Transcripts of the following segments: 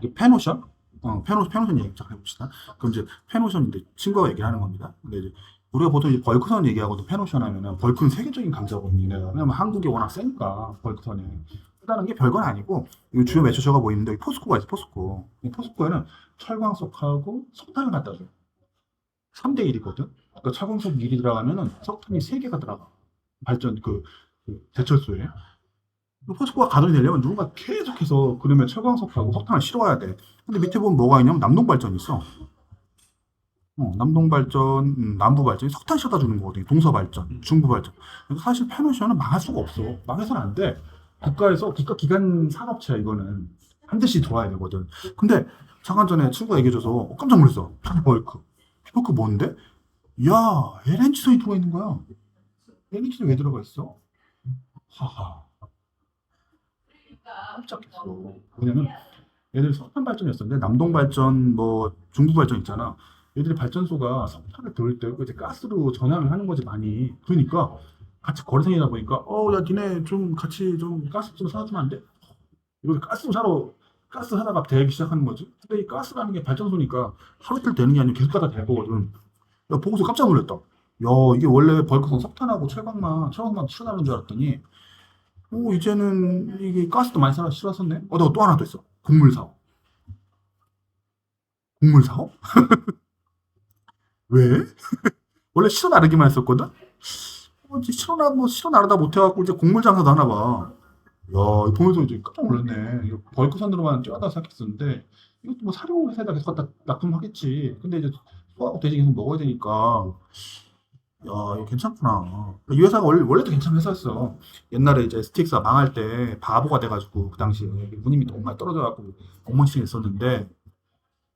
이게 페노션? 어, 페노, 페노션 얘기 잠깐 해봅시다. 그럼 이제 페노션인데 친구가 얘기를 하는 겁니다. 근데 이제 우리가 보통 이제 벌크선 얘기하고도 페노션 하면은 벌크는 세계적인 강자거든요. 왜냐면 한국이 워낙 세니까 벌크선이. 다른 게 별건 아니고 이 주요 매출처가 보이는데 포스코가 있어 포스코. 이 포스코에는 철광석하고 석탄을 갖다 줘. 3대 1이거든. 그러니까 철광석 1이 들어가면은 석탄이 3개가 들어가. 발전 그, 그 제철소에. 포스코가 가동이 되려면 누군가 계속해서 그러면 철광석하고 석탄을 실어와야 돼. 근데 밑에 보면 뭐가 있냐면 남동발전이 있어. 어, 남동발전, 음, 남부발전이 석탄 실어다 주는 거거든요. 동서발전, 중부발전. 그래서 사실 페노션은 망할 수가 없어. 망해서는 안 돼. 국가에서 국가 기관 산업체야 이거는 반드시 들어와야 되거든. 근데 잠깐 전에 친구가 얘기해줘서 어, 깜짝 놀랐어. 피버크. 피버크 뭔데? 야, LNG선이 들어가 있는 거야. LNG는 왜 들어가 있어? 하하. 깜짝했어. 왜냐면 얘들 석탄 발전이었었는데 남동 발전, 뭐 중부 발전 있잖아. 얘들이 발전소가 석탄을 돌릴 때 이제 가스로 전환을 하는 거지 많이. 그러니까 같이 거래선이다 보니까 어, 야, 니네 좀 같이 좀 가스 좀 사주면 안 돼? 이거 가스 좀 사러 가스 사다가 대기 시작하는 거지. 근데 이 가스라는 게 발전소니까 하루 이틀 되는 게 아니고 계속 가다 될 거거든. 야, 보고서 깜짝 놀랐다. 야, 이게 원래 벌크선 석탄하고 철강만, 철강만 출하는 줄 알았더니, 오, 이제는 이게 가스도 많이 살아 실었었네? 어, 너또 하나 더 있어. 곡물 사업. 곡물 사업? 왜? 원래 실어 나르기만 했었거든? 어, 실어 나, 뭐, 실어 나르다 못해갖고 이제 곡물 장사도 하나 봐. 야, 보면서 이제 깜짝 놀랐네. 이거 벌크선으로만 쪄다 생각했었는데, 이것도 뭐 사료 회사에다 계속 갖다 납품하겠지. 근데 이제 소하고 돼지 계속 먹어야 되니까, 야, 괜찮구나. 이 회사가 원래, 원래도 괜찮은 회사였어. 옛날에 이제 스틱스가 망할 때 바보가 돼가지고, 그 당시에 운임이 너무 많이 떨어져갖고, 엉망진창 했었는데,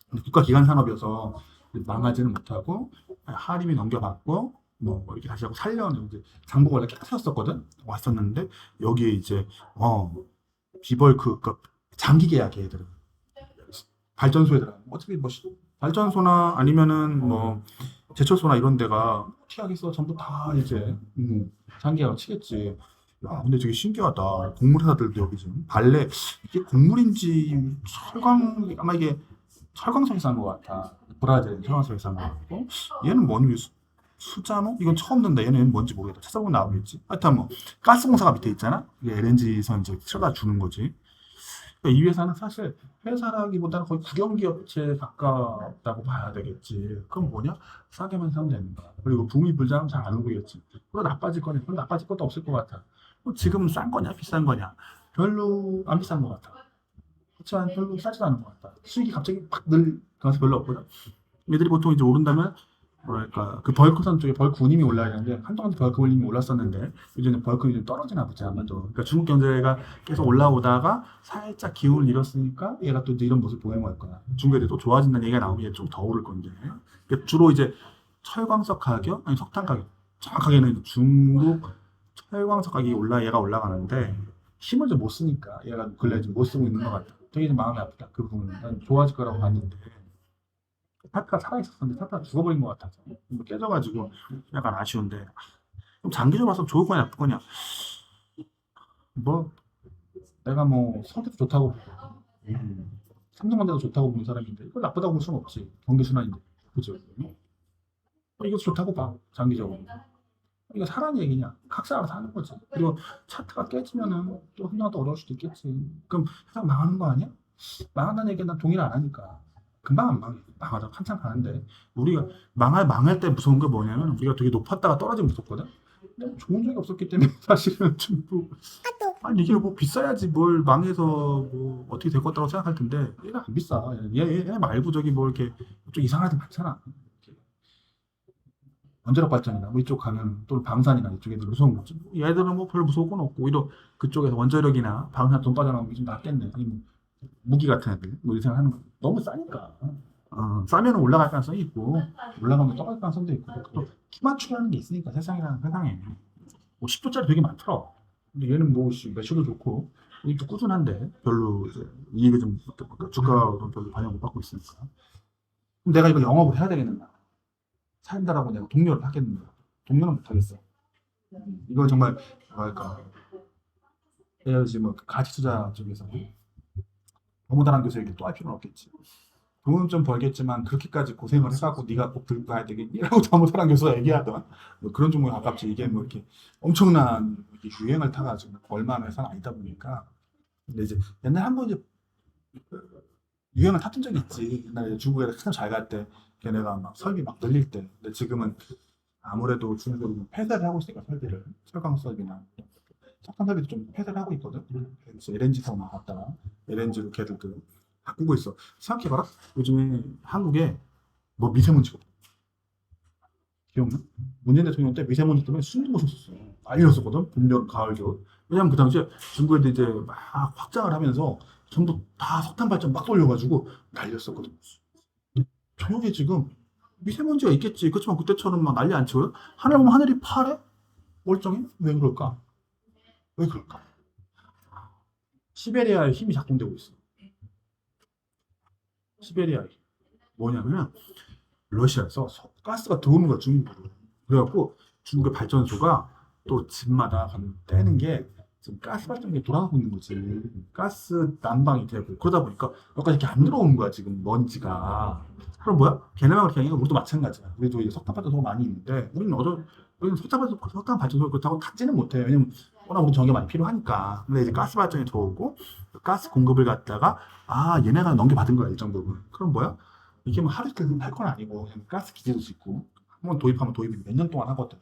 근데 국가기관 산업이어서 망하지는 못하고, 하림이 넘겨받고, 뭐, 이렇게 다시 하고 살려는 이제 장부가 원래 깨끗했었거든? 왔었는데, 여기에 이제, 어, 비벌크, 그, 장기 계약 얘들은. 발전소에들은. 어차피 뭐, 시- 발전소나 아니면은 뭐, 제철소나 이런 데가 피하겠어 전부 다 이제 음, 장기하고 치겠지. 야, 근데 되게 신기하다. 곡물 회사들도 여기 지금 발레 이게 곡물인지 철광 아마 이게 철광석에서 한것 같아. 브라질 철광석에서 한것 같고 얘는 뭐니 수, 수자노? 이건 처음 듣는다. 얘는 뭔지 모르겠다. 찾아보면 나오겠지. 하여튼 뭐 가스공사가 밑에 있잖아. 이게 LNG선 이제 틀어다 주는 거지. 그러니까 이 회사는 사실 회사라기보다는 거의 국영기업체에 가깝다고 봐야 되겠지. 그럼 뭐냐? 싸게만 사면 거야. 그리고 붐이 불자면 잘 안 오르겠지. 그거 나빠질 거냐? 그거 나빠질 것도 없을 것 같아. 뭐 지금 싼 거냐? 비싼 거냐? 별로 안 비싼 것 같아. 그렇지만 별로 싸지도 않은 것 같다. 수익이 갑자기 팍 늘 가서 별로 없거든. 얘들이 보통 이제 오른다면 뭐랄까 그 벌크선 쪽에 벌크 운임이 올라야 되는데 한동안 벌크 운임이 올랐었는데 요즘은 벌크 운임이 떨어지나 보지 아마도. 그러니까 중국 경제가 계속 올라오다가 살짝 기운을 잃었으니까 얘가 또 이제 이런 모습 보이는 걸 거야. 중국에 또 좋아진다는 얘기가 나오면 얘좀더 오를 건데. 그러니까 주로 이제 철광석 가격 아니 석탄 가격 정확하게는 중국 철광석 가격이 올라 얘가 올라가는데 힘을 좀 못 쓰니까 얘가 근래 좀 못 쓰고 있는 것 같아. 되게 좀 마음이 아프다 그 부분은. 난 좋아질 거라고 봤는데 타타가 살아있었는데 타타가 죽어버린 것 같아서 뭐 깨져가지고 약간 아쉬운데. 좀 장기적으로 봐서 좋을 거냐 나쁠 거냐? 뭐 내가 뭐 성격도 좋다고 음, 삼성전자도 좋다고 보는 사람인데 이걸 나쁘다고 볼 수는 없지. 경기 순환인데. 그죠? 어, 이거 좋다고 봐 장기적으로. 이거 사라는 얘기냐? 각자 사는 거지. 그리고 차트가 깨지면은 또 한동안 또 어려울 수도 있겠지. 그럼 세상 망하는 거 아니야? 망한다는 얘기는 난 동의를 안 하니까 금방 안 망해. 망하다 한참 가는데. 우리가 망할 망할 때 무서운 게 뭐냐면 우리가 되게 높았다가 떨어지면 무섭거든? 좋은 적이 없었기 때문에 사실은 좀 뭐 아니 이게 뭐 비싸야지 뭘 망해서 뭐 어떻게 될 것 같다고 생각할 텐데 얘는 안 비싸. 얘, 얘, 얘 말고 저기 뭐 이렇게 좀 이상한 애들 많잖아. 원자력 발전이나 뭐 이쪽 가면 또 방산이나 이쪽에 들 무서운 거지. 얘들은 뭐 별로 무서울 건 없고 오히려 그쪽에서 원자력이나 방산 돈 빠져나오는 게 좀 낫겠네. 이 뭐, 무기 같은 애들 뭐 이렇게 생각하는 거. 너무 싸니까. 어, 싸면 올라갈 가능성이 있고 올라가면 떨어질 가능성도 있고 또 키 맞추라는 게 있으니까 세상이라는 세상에. 뭐 10조짜리 되게 많더라. 근데 얘는 뭐 씨, 매출도 좋고 이익도 꾸준한데 별로 이제 이익을 좀 그러니까. 주가도 별로 반영 못 받고 있으니까. 그럼 내가 이거 영업을 해야 되겠는가 사람들하고 내가 동료를 하겠는가? 동료는 못 하겠어. 음, 이거 정말 뭐랄까. 내가 지금 뭐 가치 투자 쪽에서 너무 다른 교수 얘기 또할 필요는 없겠지. 돈은 좀 벌겠지만 그렇게까지 고생을 해갖고 네가 꼭 들고 가야 되겠니라고 잘못하는 교수가 얘기하던 뭐 그런 종목에 가깝지. 이게 뭐 이렇게 엄청난 이렇게 유행을 타가지고 얼마나 회사는 아니다 보니까. 근데 이제 옛날 한번 이제 유행을 탔던 적이 있지. 옛날에 중국에 한참 잘 갈 때 걔네가 막 설비 막 늘릴 때. 근데 지금은 아무래도 중국은 폐쇄를 하고 있으니까 설비를. 철강 설비나 석탄 설비도 좀 폐쇄를 하고 있거든. 그래서 LNG선만 갔다가 LNG로 걔들 그 바꾸고 있어. 생각해봐라. 요즘에 한국에 뭐 미세먼지가 기억나? 문재인 대통령 때 미세먼지 때문에 숨도 못 쉬었어. 알렸었거든. 봄, 여름, 가을, 겨울. 왜냐면 그 당시에 중국에도 이제 막 확장을 하면서 전부 다 석탄 발전 막 돌려가지고 날렸었거든. 저녁에 지금 미세먼지가 있겠지. 그렇지만 그때처럼 막 난리 안 치고요. 하늘 보면 하늘이 파래? 멀쩡해? 왜 그럴까? 왜 그럴까? 시베리아에 힘이 작동되고 있어. 시베리아에. 뭐냐면 러시아에서 서- 가스가 들어오는 거야 중국으로. 그래갖고 중국의 발전소가 또 집마다 떼는 게 지금 가스 발전기 돌아가고 있는 거지. 가스 난방이 되고. 그러다 보니까 여기까지 이렇게 안 들어오는 거야 지금 먼지가. 그럼 뭐야? 걔네만 그렇게 아니라 우리도 마찬가지야. 우리도 이제 석탄 발전소가 많이 있는데 우리는 어저 우리는 석탄 발전소 석탄 발전소 그렇다고 닫지는 못해. 왜냐면 워낙 우리 전기가 많이 필요하니까. 근데 이제 가스 발전이 들어오고 그 가스 공급을 갖다가 아 얘네가 넘겨 받은 거야 일정 부분 그럼 뭐야? 이게 뭐 하루 이틀 할건 아니고 그냥 가스 기지도 짓고 한 번 도입하면 도입이 몇 년 동안 하거든.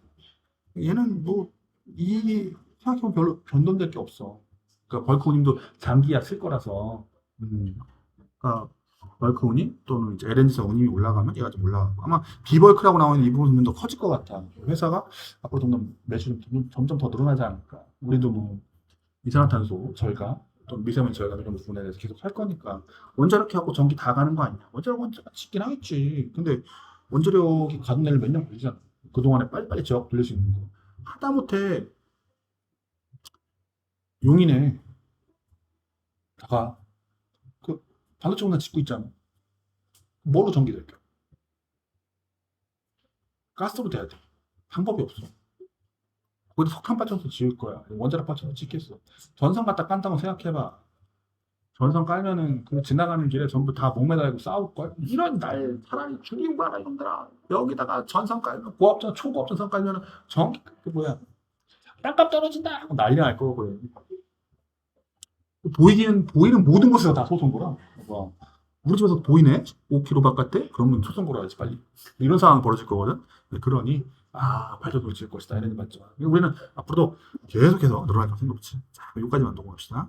얘는 뭐 이 생각해보면 별로 변동될 게 없어. 그러니까 벌크우님도 장기약 쓸 거라서. 음. 그러니까 벌크우님 또는 이제 LNG사 운임이 올라가면 얘가 좀 올라가고. 아마 비벌크라고 나오는 이 부분은 더 커질 것 같아. 회사가 앞으로 점점 매출이 점- 점점 더 늘어나지 않을까. 우리도 뭐 이산화탄소 절감 또 미세먼지 절감 이런 부분에 대해서 계속 할 거니까. 원자력해 갖고 전기 다 가는 거 아니냐. 원자력 원자가 짓긴 하겠지. 근데 원자력이 가동되는 몇년 걸리잖아. 그동안에 빨리빨리 지역 돌릴 수 있는 거. 하다못해 용인에 다가 그 반도체 공장 짓고 있잖아? 뭐로 전기 될까 가스로 돼야 돼. 방법이 없어. 거기다 석탄 발전소 지을 거야. 원자력 발전소 짓겠어. 전선 갖다 깐다고 생각해봐. 전선 깔면은 그 지나가는 길에 전부 다 목매달고 싸울걸? 이런 날 차라리 죽이고 가라 이놈들아. 여기다가 전선 깔면 고압전 초고압 전선 깔면은 전기 그 뭐야. 땅값 떨어진다 하고 난리 날 거고 보이기는 보이는 모든 곳에서 다 소송거라. 뭐 우리 집에서 보이네? 5km 바깥에 그러면 소송거라 하지 빨리. 이런 상황 벌어질 거거든? 그러니 아 발전소를 지을 것이다. 이런 발전 우리는 앞으로도 계속해서 늘어날 가능성이 높지 자 여기까지만 녹음합시다